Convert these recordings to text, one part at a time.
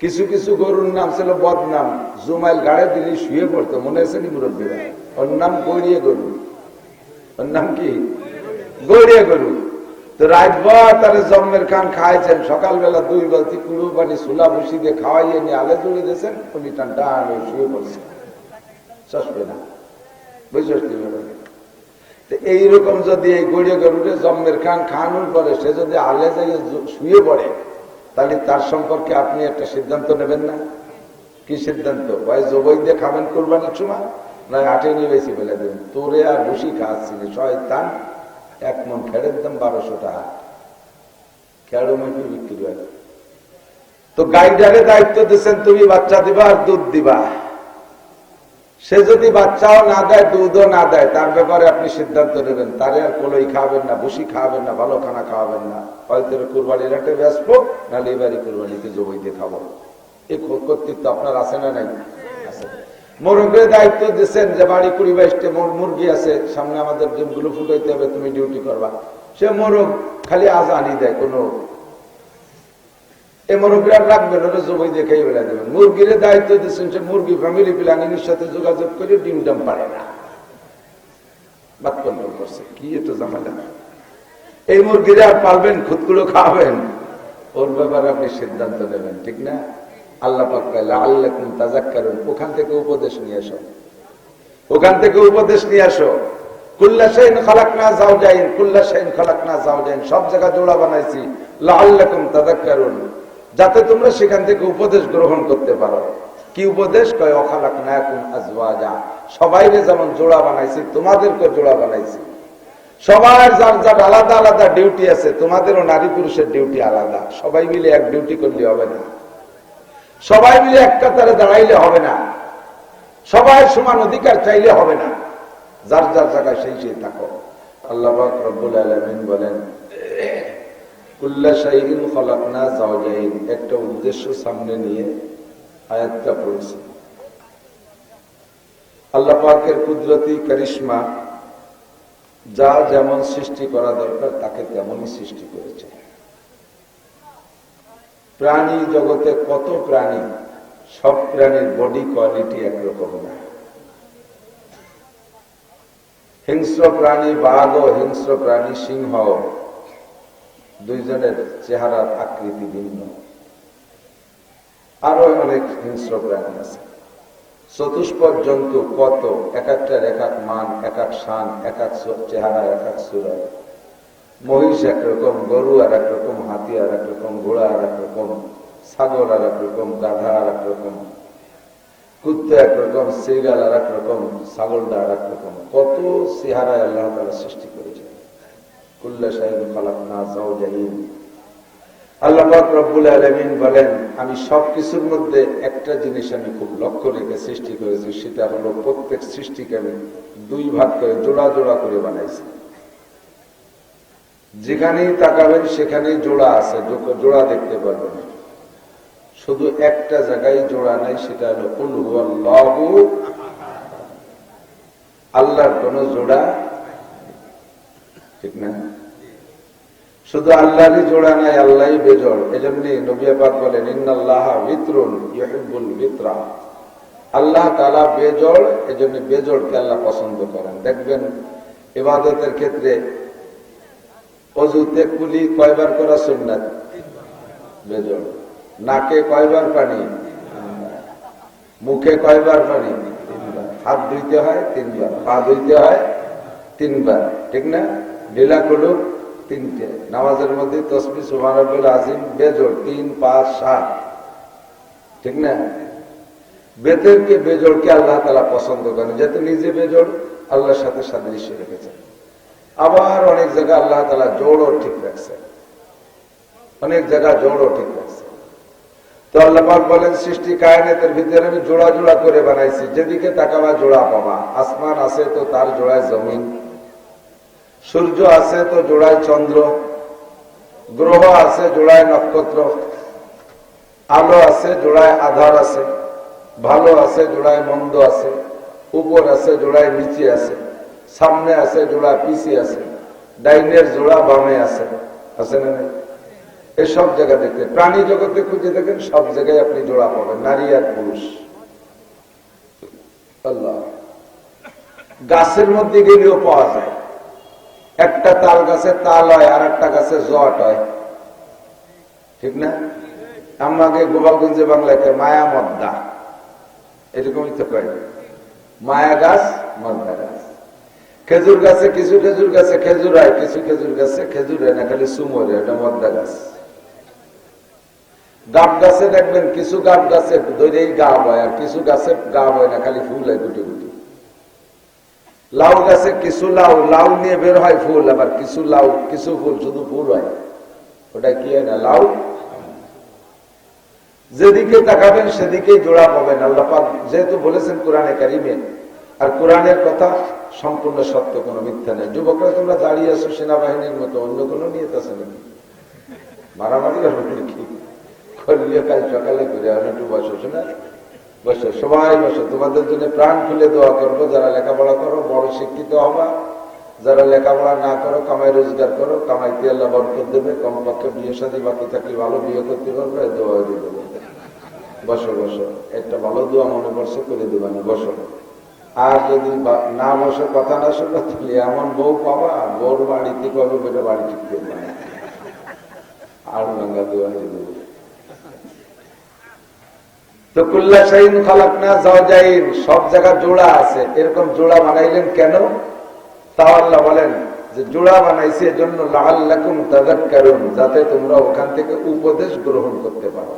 কিছু কিছু গরুর নাম ছিল বদনাম। জুমাইল গাড়ে দিলে শুয়ে পড়তো, মনে আছে নি মুরব্বীরা? ওর নাম গৌরিয়ে গরু। ওর নাম কি? গড়িয়ে গরু। তো রাতভর তারা জম্মের খান খাইছেন, সকালবেলা দুই বালতি কুড়ো পানি সুলা বসি দিয়ে খাওয়াইয়ে নিয়ে আলে জুড়ে দিয়েছেন, উনি টান টান শুয়ে পড়ছেন। চসবে না। কি এইরকম যদি এই গড়িয়ে গরুকে জম্মের খান খানুর পরে সে যদি আলে যাই শুয়ে পড়ে তাহলে তার সম্পর্কে আপনি একটা সিদ্ধান্ত নেবেন না? কি সিদ্ধান্ত? ভাই, জবই দিয়ে খাবেন কোরবানির সময় নয় আটে নিয়ে বেশি ফেলে দেবেন। তোরে আর বসি ছয় শয়তান। এক মন খেড়ের দাম বারোশো টাকা। খেড়ো মাইকে বিক্রি হয়। তো গাইডারে দায়িত্ব দিচ্ছেন, তুমি বাচ্চা দিবা আর দুধ দিবা। সে যদি বাচ্চাও না দেয়, দুধও না দেয়, তার ব্যাপারে আপনি সিদ্ধান্ত নেবেন। তারে আর কলই খাওয়াবেন না বসি খাওয়াবেন না, ভালো খানা খাওয়াবেন না। হয়তো কুরবানির হাটে ব্যস্ত নাহলে এবারই কুরবানিতে জবই দিয়ে খাব এই কর্তৃত্ব আপনার আছে না নাই? মোরগের দায়িত্ব দিচ্ছেন যে বাড়ি কুড়ি বাইশটা মোর- মুরগি আছে, সামনে আমাদের ডিমগুলো ফুটাইতে হবে, তুমি ডিউটি করবা। সে মোরগ খালি আজানি দেয় কোনো এই রাখবেন বেলা দেবেন মুরগির দায়িত্ব দিচ্ছেন সে মুরগি ফ্যামিলি প্ল্যানিং সাথে যোগাযোগ করে ডিম ডাম পারে না। করছে কি এটা এই মুরগিরা আর পালবেন খুদগুলো খাওয়াবেন। ওর ব্যাপারে আপনি সিদ্ধান্ত নেবেন, ঠিক না? আল্লাহ আল্লাহ কুম তাজাক্কারুন ওখান থেকে উপদেশ নিয়ে আসো ওখান থেকে উপদেশ নিয়ে আসো কুল্লা শাইন খালাকনা যাওজাইন, কুল্লা শাইন খালাকনা যাওজাইন, সব জায়গা জোড়া বানাইছি। লাআল্লাকুম তাযাক্কারুন যাতে তোমরা সেখান থেকে উপদেশ গ্রহণ করতে পারো। কি উপদেশ? কয় অখালাকনাকুম আজওয়াজা। সবাইরে যেমন জোড়া বানাইছি তোমাদেরকে জোড়া বানাইছি। সবার যার যার আলাদা আলাদা ডিউটি আছে, তোমাদেরও নারী পুরুষের ডিউটি আলাদা। সবাই মিলে এক ডিউটি করলে হবে না। সবাই মিলে এক কাতারে দাঁড়াইলে হবে না। সবাই সমান অধিকার চাইলে হবে না। যার যার জায়গায় সেই সেই থাকো। আল্লাহ রব্বুল আলামিন বলেন কুল্লা একটা উদ্দেশ্য সামনে নিয়ে আয়াতটা পড়েছি। আল্লাহ কুদরতি কারিশমা যা যেমন সৃষ্টি করা দরকার, তাকে তেমনই সৃষ্টি করেছে। প্রাণী জগতে কত প্রাণী, সব প্রাণীর বডি কোয়ালিটি একরকম না। হিংস্র প্রাণী বাঘ ও হিংস্র প্রাণী সিংহ দুইজনের চেহারার আকৃতি ভিন্ন। আরও অনেক হিংস্র প্রাণী আছে। চতুষ্পদ জন্তু কত এক একটার এক এক মান, এক এক শান, এক এক চেহারা, এক এক সুরত। মহিষ একরকম গরু আর একরকম হাতি আর একরকম ঘোড়া আর একরকম ছাগল আর একরকম গাধা আর একরকম কুত্তা একরকম সেগাল আর একরকম ছাগলটা আর একরকম কত চেহারায় আল্লাহ তালা সৃষ্টি করেছে আমি সবকিছুর মধ্যে একটা জিনিস আমি খুব লক্ষ্য রেখে সৃষ্টি করেছি, সেটা হলো প্রত্যেক সৃষ্টিকে আমি দুই ভাগ করে, জোড়া জোড়া করে বানাইছি। যেখানেই তাকাবেন, সেখানেই জোড়া আছে জোড়া দেখতে পারবেন। শুধু একটা জায়গায় জোড়া নাই, সেটা হলো আল্লাহর কোন জোড়া ঠিক না? শুধু আল্লাহরই জোড়া নাই, আল্লাহই বেজড়। এজন্য নবী পাক বলেন, ইন্নাল্লাহ বিতরুন ইউহিব্বুল বিতরা। আল্লাহ তাআলা বেজড়, এজন্য বেজড়কে আল্লাহ পছন্দ করেন। দেখবেন ইবাদতের ক্ষেত্রে অজুতে কুলি কয়বার করা সুন্নাত? বেজড়। নাকে কয়বার পানি? মুখে কয়বার পানি? হাত ধুইতে হয়, তিনবার। পা ধুইতে হয়, তিনবার। ঠিক না? ঢিলা কুলুক তিনটে। নামাজের মধ্যে তসবি সুবানুল আজিম বেজোর তিন, পাঁচ, সাত। ঠিক না? বেতেরকে বেজোরকে আল্লাহ তালা পছন্দ করেন। যাতে নিজে বেজোর আল্লাহর সাথে সাদৃশ্য রেখেছেন। আবার অনেক জায়গা আল্লাহ তালা জোড়ও ঠিক রাখছে অনেক জায়গা জোড়ও ঠিক রাখছে তো আল্লাহ পাক বলেন, সৃষ্টি কায়নাতের ভিতরে আমি জোড়া জোড়া করে বানাইছি। যেদিকে তাকাবা জোড়া পাবা। আসমান আছে তো তার জোড়ায় জমিন। সূর্য আছে তো জোড়ায় চন্দ্র, গ্রহ আছে জোড়ায় নক্ষত্র, আলো আছে জোড়ায় আধার আছে, ভালো আছে জোড়ায় মন্দ আছে, উপর আছে জোড়ায় নিচে আছে, সামনে আছে জোড়া পিছিয়ে আছে, ডাইনের জোড়া বামে আছে। আছে না নাই? এই সব জায়গা দেখতে, প্রাণী জগতে খুঁজে দেখেন, সব জায়গায় আপনি জোড়া পাবেন, নারী আর পুরুষ। আল্লাহ। গাছের মধ্যে গেলেও পাওয়া যায়। তাল গাছে তাল হয় আর একটা গাছে জট হয়। ঠিক না? আমাকে গোপালগঞ্জে বাংলাতে মায়া মদ্দা। এরকমই তো কয় মায়া গাছ, মদ্দা গাছ। খেজুর গাছে কিছু খেজুর গাছে খেজুর হয়, কিছু খেজুর গাছে খেজুর হয় না, খালি সুমরে এটা মদ্দা গাছ। গাব গাছে দেখবেন, কিছু গাব গাছে দৈরেই গাব হয়, আর কিছু গাছে গাব হয় না, খালি ফুল হয় গুটি গুটি। লাউ গাছে কিছু লাউ লাউ নিয়ে বের হয় ফুল, আবার কিছু লাউ, কিছু ফুল শুধু ফুল হয়। ওটা কি হয় না, লাউ? যেদিকে তাকাবেন সেদিকেই জোড়া পাবেন। আল্লাহ পাক যেহেতু বলেছেন কোরআনে কারিমে, আর কোরআনের কথা সম্পূর্ণ সত্য, কোনো মিথ্যা নেই। যুবকরা, তোমরা দাঁড়িয়ে আছো সেনাবাহিনীর মতো, অন্য কোনো নিয়ে আছে নাকি? মারামারি হবে কি করলিও কাল সকালে আমি একটু বসো, শোনা। বসো সবাই বসো। তোমাদের জন্য প্রাণ খুলে দোয়া করব, যারা লেখাপড়া করো, বড় শিক্ষিত হবা। যারা লেখাপড়া না করো, কামাই রোজগার করো কামাইতে আল্লাহ বরকত দেবে। কমপক্ষে বিয়ে সাথে বাকি থাকলে ভালো বিয়ে করতে পারবে, দোয়া দিয়ে দেবে। বসো বসো। একটা ভালো দোয়া মনে পড়ছে, করে দেবে না, বসো। আর যদি না বসে, কথা না শুনলে তাহলে এমন বউ পাবা বউর বাড়িতে পাবে বেটা বাড়ি ঠিক করবে আর গঙ্গা দোয়া দিয়ে দেবে। তো কুল্লা শাহিন খালাক না জাওজাইন সব জায়গা জোড়া আছে। এরকম জোড়া বানাইলেন কেন? তাও আল্লাহ বলেন যে জোড়া বানাইছে এজন্য লাল্লাকুম তাযাক্কারুন, যাতে তোমরা ওখান থেকে উপদেশ গ্রহণ করতে পারো।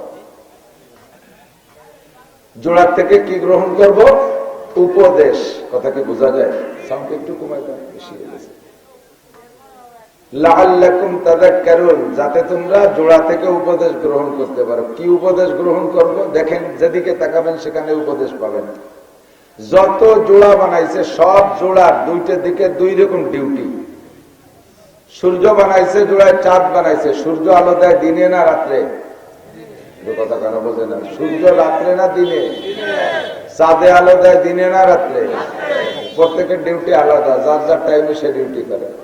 জোড়ার থেকে কি গ্রহণ করব? উপদেশ। কথা কি বোঝা যায়? সাউন্ড একটু কমাই বেশি হয়ে গেছে। যাতে তোমরা জোড়া থেকে উপদেশ গ্রহণ করতে পারো। কি উপদেশ গ্রহণ করব? দেখেন, যেদিকে তাকাবেন, সেখানে উপদেশ পাবেন। যত জোড়া বানাইছে, সব জোড়ার দুইটা দিকে দুই রকম ডিউটি। সূর্য বানাইছে জোড়ায়, চাঁদ বানাইছে। সূর্য আলো দেয় দিনে না রাত্রে? কথা কেন বোঝে না। সূর্য রাত্রে না দিনে? চাঁদে আলো দেয় দিনে না রাত্রে? প্রত্যেকের ডিউটি আলাদা, যার যার টাইমে সে ডিউটি করে।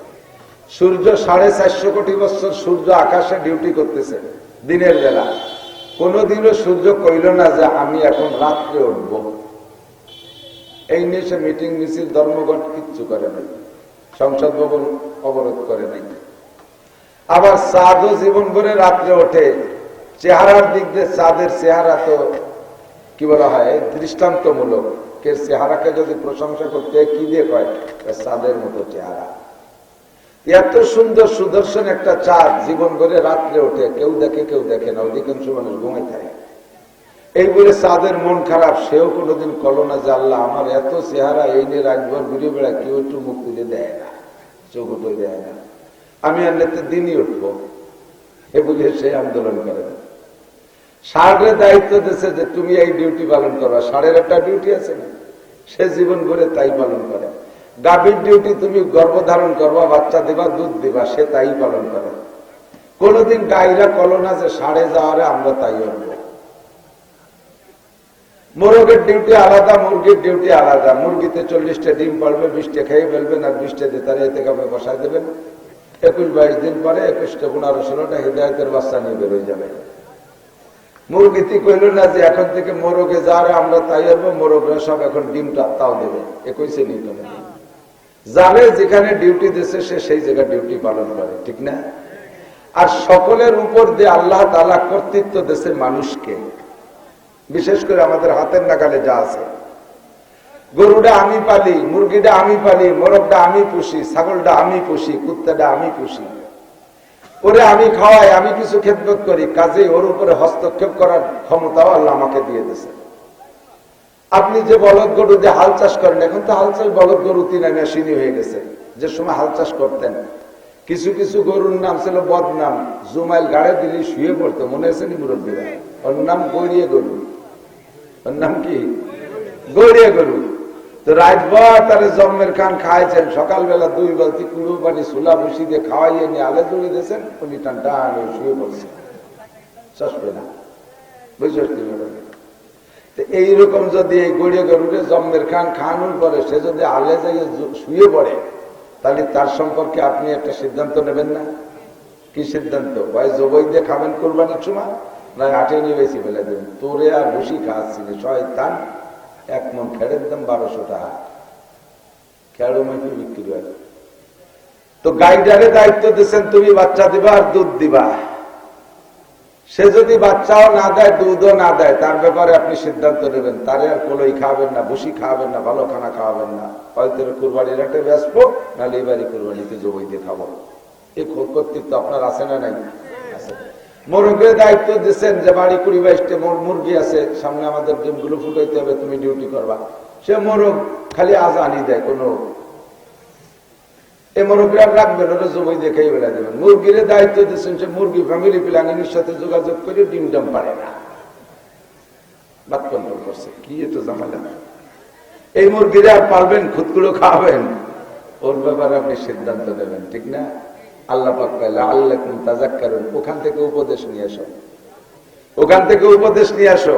সূর্য সাড়ে চারশো কোটি বছর সূর্য আকাশে ডিউটি করতেছে, দিনের বেলা। কোনদিনও সূর্য কইল না যে আমি এখন রাত্রে উঠব। এই নিয়ে সে মিটিং মিছিল, ধর্মঘট কিচ্ছু করে নাই। সংসদ ভবন অবরোধ করে নাই। আবার চাঁদও জীবন ভরে রাত্রে ওঠে। চেহারার দিক দিয়ে চাঁদের চেহারা তো, কি বলা হয় দৃষ্টান্তমূলক। কে চেহারাকে যদি প্রশংসা করতে কি দিয়ে কয়? চাঁদের মতো চেহারা। এত সুন্দর সুদর্শন একটা চাঁদ জীবন করে রাত্রে ওঠে। কেউ দেখে কেউ দেখে না। অধিকাংশ মানুষ ঘুমাই থাকে। এই বলে চাঁদের মন খারাপ। সেও কোনোদিন কলনা যে আল্লাহ আমার এত চেহারা, এই নিয়ে রাখবার ঘুরে বেড়া কেউ একটু মুখ তুলে দেয় না। চোখ উঠে দেয় না। আমি আর নেতে দিনই উঠবো। এ বুঝে সে আন্দোলন করে। না ষাঁড়ের দায়িত্ব দিচ্ছে যে, তুমি এই ডিউটি পালন করবা ষাঁড়ের একটা ডিউটি আছে না? সে জীবন ভরে তাই পালন করে। গাভীর ডিউটি তুমি গর্ভধারণ করবা, বাচ্চা দিবা, দুধ দিবা, সে তাই পালন করে। কোনদিন গাইরা কলো না যে সাড়ে যাওয়ারে আমরা তাই উঠবো মোরগের ডিউটি আলাদা, মুরগির ডিউটি আলাদা। মুরগিতে চল্লিশটা ডিম পারবে বিশটা খেয়ে ফেলবেন আর বিশটা দিয়ে তারা এতে কাপে বসাই দেবেন একুশ বাইশ দিন পরে একুশটা, পনেরো, ষোলোটা হৃদয়তের বাচ্চা নিয়ে বেরোয় যাবে। মুরগিতে কইল না যে এখন থেকে মোরগে যারা আমরা তাই হব মোরগরা সব এখন ডিমটা তাও দেবে। একইসে নিত না যারে যেখানে ডিউটি দিচ্ছে সে সেই জায়গায় ডিউটি পালন করে, ঠিক না? আর সকলের উপর দিয়ে আল্লাহ তালা কর্তৃত্ব দেশে মানুষকে। বিশেষ করে আমাদের হাতের নাগালে যা আছে। গরুটা আমি পালি, মুরগিটা আমি পালি, মোরগটা আমি পুষি, ছাগলটা আমি পুষি, কুত্তাটা আমি পুষি। ওরে আমি খাওয়াই, আমি কিছু খেদমত করি কাজে ওর উপরে হস্তক্ষেপ করার ক্ষমতাও আল্লাহ আমাকে দিয়ে দিয়েছে। আপনি যে বলদ গরু যে হাল চাষ করেন, এখন তো হাল চাষ বলদ গরু তিন মেশিনই হয়ে গেছে। যে সময় হাল চাষ করতেন, কিছু কিছু গরুর নাম ছিল বদনাম। জুমাইল গাড়ে দিলে শুয়ে পড়তো, মনে আছে নি মুরব্বীরা? ওর নাম গড়িয়ে গরু। ওর নাম কি? গড়িয়ে গরু। তো রাতভর তারে জম্মের খান খাইছেন, সকালবেলা দুই বালতি কুড়ো পানি সুলা ভুসি দিয়ে খাওয়াইয়ে নিয়ে আলে তুলে দিয়েছেন, উনি টান টান শুয়ে পড়ছেন। সসপে না। বুঝতে তো এইরকম যদি এই গড়িয়ে গরুকে জম্মের খান খানোর পরে সে যদি আলে যাই শুয়ে পড়ে, তাহলে তার সম্পর্কে আপনি একটা সিদ্ধান্ত নেবেন না? কি সিদ্ধান্ত? ভাই, জবই দিয়ে খাবেন কোরবানির সময়? না, আটে নিয়ে বেশি ফেলে দেবেন। তোরে আর বসি খাওয়াচ্ছি না শয়তান। এক মন খেড়ের দাম বারোশো টাকা। খেড়ো মাইকে বিক্রি হয়। তো গাইডারে দায়িত্ব দিচ্ছেন, তুমি বাচ্চা দিবা আর দুধ দিবা। সে যদি বাচ্চাও না দেয়, দুধও না দেয়, তার ব্যাপারে আপনি সিদ্ধান্ত নেবেন। তারে আর কলই খাওয়াবেন না বসি খাওয়াবেন না, ভালো খানা খাওয়াবেন না। হয়তো কুরবানির একটা ব্যস্ত, নাহলে এবারই কুরবানিতে জবই দিয়ে খাব। এই কর্তৃত্ব আপনার আছে না নাই? আছে। মুরগের দায়িত্ব দিচ্ছেন যে বাড়ি কুড়ি বাইশটা মোর- মুরগি আছে, সামনে আমাদের ডিমগুলো ফুটাইতে হবে, তুমি ডিউটি করবা। সে মোরগ খালি আজানি দেয়, কোনো এই মুরগিরা রাখবেন, ওটা জমি দেখেই বেলা দেবেন। মুরগির দায়িত্ব দিচ্ছেন সে মুরগি ফ্যামিলি প্ল্যানিং সাথে যোগাযোগ করে ডিম ডাম পারে না। করছে, কি জামালা এই খুদগুলো ওর ব্যাপারে আপনি সিদ্ধান্ত নেবেন, ঠিক না? আল্লাহ পাক পাইলে আল্লাহ তাজাক্কারুন ওখান থেকে উপদেশ নিয়ে আসো ওখান থেকে উপদেশ নিয়ে আসো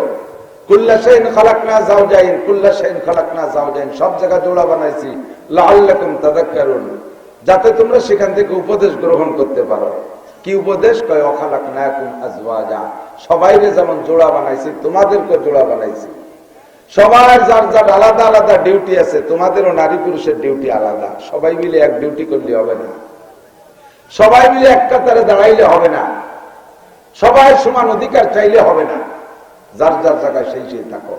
কুল্লা শাইন খালাকনা যাওজাইন, কুল্লা শাইন খালাকনা যাওজাইন, সব জায়গা জোড়া বানাইছি। লাআল্লাকুম তাযাক্কারুন। যাতে তোমরা সেখান থেকে উপদেশ গ্রহণ করতে পারো। কি উপদেশ? কয়, অখালাকনাকুম আজওয়াজা। সবাইরে যেমন জোড়া বানাইছি তোমাদেরকে জোড়া বানাইছি। সবার যার যার আলাদা আলাদা ডিউটি আছে, তোমাদেরও নারী পুরুষের ডিউটি আলাদা। সবাই মিলে এক ডিউটি করলে হবে না। সবাই মিলে এক কাতারে দাঁড়াইলে হবে না। সবাই সমান অধিকার চাইলে হবে না। যার যার জায়গায় সেই সেই থাকো।